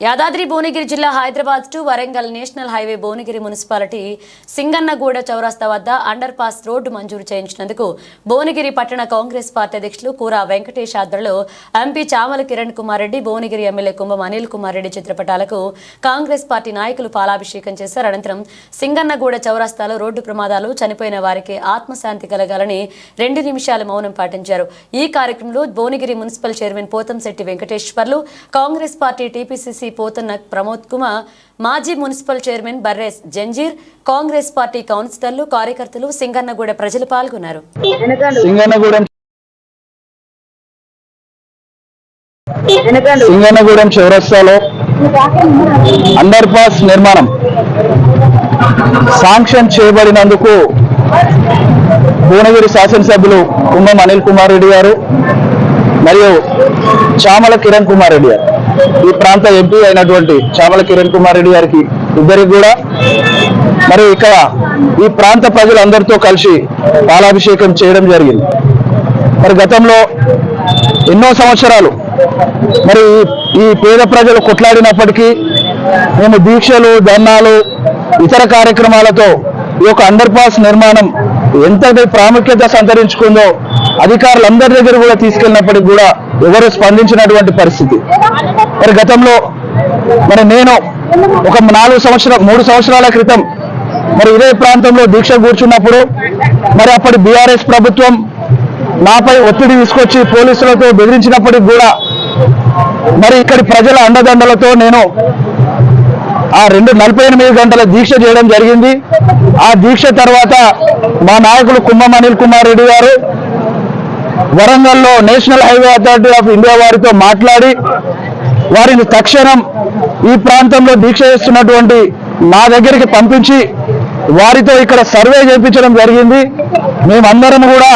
యాదాద్రి భువనగిరి జిల్లా Hyderabad to Warangal national highway Bhuvanagiri municipality Singannaguda చౌరస్తా వద్ద అండర్ పాస్ రోడ్డు మంజూరు చేయించినందుకు భువనగిరి పట్టణ కాంగ్రెస్ పార్టీ అధ్యక్షులు కూరా వెంకటేష్ ఆధ్వర్యంలో ఎంపీ చామల కిరణ్ కుమార్ రెడ్డి భువనగిరి ఎమ్మెల్యే కుంభం అనిల్ కుమార్ రెడ్డి చిత్రపటాలకు కాంగ్రెస్ పార్టీ నాయకులు పాలాభిషేకం చేశారు. అనంతరం సింగన్నగూడ చౌరస్తాలో రోడ్డు ప్రమాదాలు చనిపోయిన వారికి ఆత్మశాంతి కలగాలని రెండు నిమిషాల మౌనం పాటించారు. ఈ కార్యక్రమంలో Bhuvanagiri municipal chairman Pothamshetty Venkateshwarlu Congress party TPCC Pothanna Pramod Kumar మాజీ మున్సిపల్ చైర్మన్ బర్రేస్ జంజీర్ కాంగ్రెస్ పార్టీ కౌన్సిలర్లు కార్యకర్తలు సింగన్నగూడ ప్రజలు పాల్గొన్నారు. సింగన్నగూడెం సింగన్నగూడెం చౌరస్తాలో అండర్ పాస్ నిర్మాణం. శాంక్షన్ చేయబడినందుకు భువనగిరి శాసనసభ్యులు కుంభం అనిల్ కుమార్ రెడ్డి గారు మరియు చామల కిరణ్ కుమార్ రెడ్డి గారు. ఈ ప్రాంత ఎంపీ అయినటువంటి చామల కిరణ్ కుమార్ రెడ్డి గారికి ఇద్దరికి కూడా మరి ఇక్కడ ఈ ప్రాంత ప్రజలందరితో కలిసి పాలాభిషేకం చేయడం జరిగింది. మరి గతంలో ఎన్నో సంవత్సరాలు మరి ఈ- పేద ప్రజలు కొట్లాడినప్పటికీ మేము దీక్షలు ధర్నాలు ఇతర కార్యక్రమాలతో ఈ యొక్క అండర్ పాస్ నిర్మాణం ఎంత ప్రాముఖ్యత సంతరించుకుందో అధికారులందరి దగ్గర కూడా తీసుకెళ్ళినప్పటికి కూడా ఎవరు స్పందించినటువంటి పరిస్థితి? మరి గతంలో మరి నేను ఒక నాలుగు సంవత్సరాలు మూడు సంవత్సరాల క్రితం మరి ఇదే ప్రాంతంలో దీక్ష కూర్చున్నప్పుడు మరి అప్పటి బీఆర్ఎస్ ప్రభుత్వం నాపై ఒత్తిడి తీసుకొచ్చి పోలీసులతో బెదిరించినప్పటికి కూడా మరి ఇక్కడి ప్రజల అండదండలతో నేను ఆ రెండు నలభై ఎనిమిది గంటల దీక్ష చేయడం జరిగింది. ఆ దీక్ష తర్వాత మా నాయకులు కుంభం అనిల్ కుమార్ రెడ్డి గారు వరంగల్లో national highway authority of India వారితో మాట్లాడి వారిని తక్షణం ఈ ప్రాంతంలో దీక్ష చేస్తున్నటువంటి మా దగ్గరికి పంపించి వారితో ఇక్కడ సర్వే చేయించడం జరిగింది. మేమందరం కూడా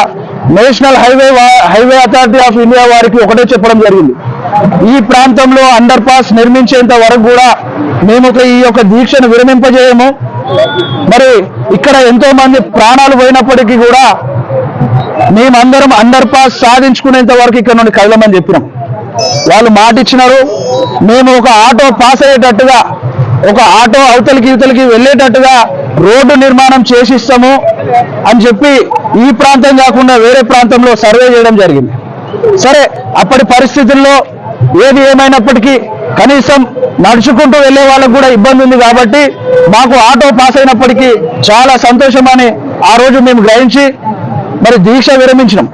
national highway highway authority of India వారికి ఒకటే చెప్పడం జరిగింది. ఈ ప్రాంతంలో అండర్ పాస్ నిర్మించేంత వరకు కూడా మేము ఒక ఈ యొక్క దీక్షను విరమింపజేయము. మరి ఇక్కడ ఎంతో మంది ప్రాణాలు పోయినప్పటికీ కూడా మేమందరం అండర్ పాస్ సాధించుకునేంత వరకు ఇక్కడ నుండి కదలమని చెప్పినాం. వాళ్ళు మాట ఇచ్చినారు మేము ఒక ఆటో పాస్ అయ్యేటట్టుగా ఒక ఆటో అవతలికి ఇవతలికి వెళ్ళేటట్టుగా రోడ్డు నిర్మాణం చేసిస్తాము అని చెప్పి ఈ ప్రాంతం కాకుండా వేరే ప్రాంతంలో సర్వే చేయడం జరిగింది. సరే అప్పటి పరిస్థితుల్లో ఏది ఏమైనప్పటికీ కనీసం నడుచుకుంటూ వెళ్ళే వాళ్ళకు కూడా ఇబ్బంది ఉంది కాబట్టి మాకు ఆటో పాస్ అయినప్పటికీ చాలా సంతోషమని ఆ రోజు మేము గ్రహించి మరి దీక్ష విరమించినాం.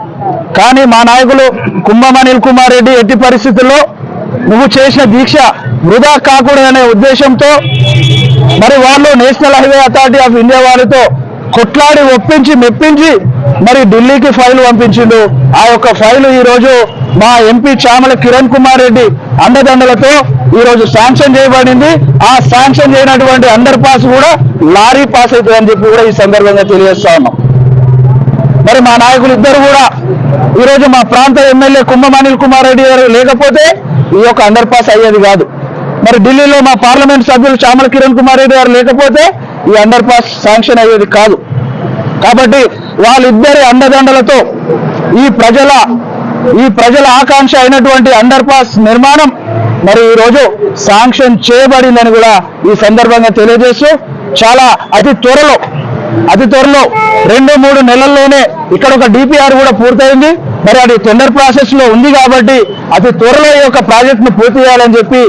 కానీ మా నాయకులు కుంభం అనిల్ కుమార్ రెడ్డి ఎట్టి పరిస్థితుల్లో నువ్వు చేసిన దీక్ష వృధా కాకూడదనే ఉద్దేశంతో మరి వాళ్ళు national highway authority of India వారితో కొట్లాడి ఒప్పించి మెప్పించి మరి ఢిల్లీకి ఫైల్ పంపించిండు. ఆ యొక్క ఫైల్ ఈరోజు మా ఎంపీ చామల కిరణ్ కుమార్ రెడ్డి అండదండలతో ఈరోజు శాంక్షన్ చేయబడింది. ఆ శాంక్షన్ చేయనటువంటి అండర్ పాస్ కూడా లారీ పాస్ అవుతుందని చెప్పి కూడా ఈ సందర్భంగా తెలియజేస్తా ఉన్నాం. మరి మా నాయకులు ఇద్దరు కూడా ఈరోజు మా ప్రాంత ఎమ్మెల్యే కుంభం అనిల్ కుమార్ రెడ్డి గారు లేకపోతే ఈ యొక్క అండర్ పాస్ అయ్యేది కాదు. మరి ఢిల్లీలో మా పార్లమెంట్ సభ్యులు చామల కిరణ్ కుమార్ రెడ్డి గారు లేకపోతే ఈ అండర్ పాస్ శాంక్షన్ అయ్యేది కాదు. కాబట్టి వాళ్ళిద్దరి అండదండలతో ఈ ప్రజల ఈ ప్రజల ఆకాంక్ష అయినటువంటి అండర్ పాస్ నిర్మాణం మరి ఈరోజు శాంక్షన్ చేయబడిందని కూడా ఈ సందర్భంగా తెలియజేస్తూ చాలా అతి త్వరలో అతి త్వరలో రెండు మూడు నెలల్లోనే ఇక్కడ ఒక డిపిఆర్ కూడా పూర్తయింది. మరి అది టెండర్ ప్రాసెస్లో ఉంది కాబట్టి అతి త్వరలో ఈ యొక్క ప్రాజెక్ట్ను పూర్తి చేయాలని చెప్పి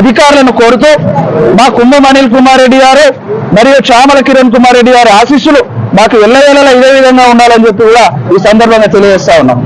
అధికారులను కోరుతూ మా కుంభం అనిల్ కుమార్ రెడ్డి గారు మరియు చామల కిరణ్ కుమార్ రెడ్డి గారి ఆశీస్సులు మాకు ఎల్లవేళలా ఇదే విధంగా ఉండాలని చెప్పి కూడా ఈ సందర్భంగా తెలియజేస్తా ఉన్నాం.